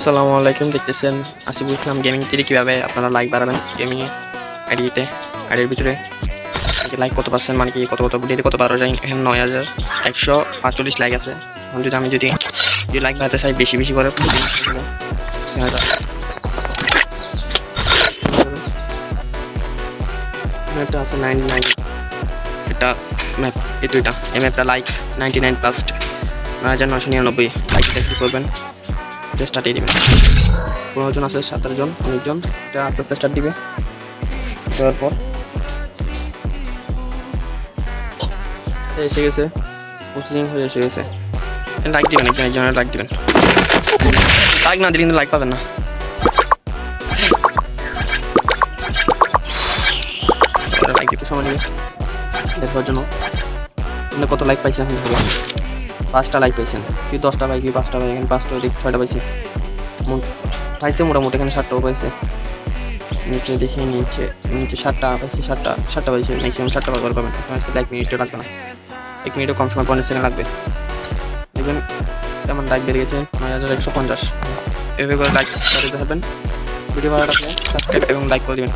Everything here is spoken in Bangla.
আসসালামু আলাইকুম, দেখতেছেন আসিফুল ইসলাম গেমিং থেকে কীভাবে আপনারা লাইক বাড়াবেন গেমিংয়ে আইডিতে আইডির ভিতরে। লাইক কত পার্সেন্ট মানে কি কত কত ভিডিওতে কত বারো যায় এখানে নয় হাজার একশো পাঁচচল্লিশ লাইক আছে। এখন যদি আমি যদি যদি লাইক বাড়াতে চাই, বেশি বেশি করে আছে নাইনটি নাইন এটা ম্যাপ এই দুইটা, এই ম্যাপটা লাইক নাইনটি নাইন প্লাস নয় হাজার নয়শো নিরানব্বই লাইকটা কী করবেন? স্টার্টে দিবেন পনেরো জন আছে সাতারো জন অনেকজন এটা আস্তে আস্তে স্টার্ট দিবে। দেওয়ার পর। এসে গেছে। প্রসেসিং হয়ে এসে গেছে। লাইক দিবেন একজন, একজনের লাইক দিবেন। লাইক না দিলে কিন্তু লাইক পাবেন না। লাইক একটু সময় দেখবার জন্য। কত লাইক ভালো পাঁচটা লাইক পাইছেন। কি দশটা পাই কি পাঁচটা পাই এখানে পাঁচটা দেখি ছয়টা পাইছি। পাইছে মোটামুটি, এখানে সাতটাও পাইছে। নিচে দেখি, নিচে নিচে সাতটা পাইছি, সাতটা সাতটা পাইছে। ম্যাক্সিমাম সাতটা ব্যবহার পাবেন। আজকে এক মিনিটও লাগবে না। এক মিনিটও কম সময় পঞ্চাশ সেকেন্ড লাগবে। দেখবেন কেমন লাইক বেড়ে গেছে নয় হাজার একশো পঞ্চাশ। এভাবে করে লাইক করে পারবেন। ভিডিও ভালো লাগলে সাবস্ক্রাইব এবং লাইক করে দেবেন।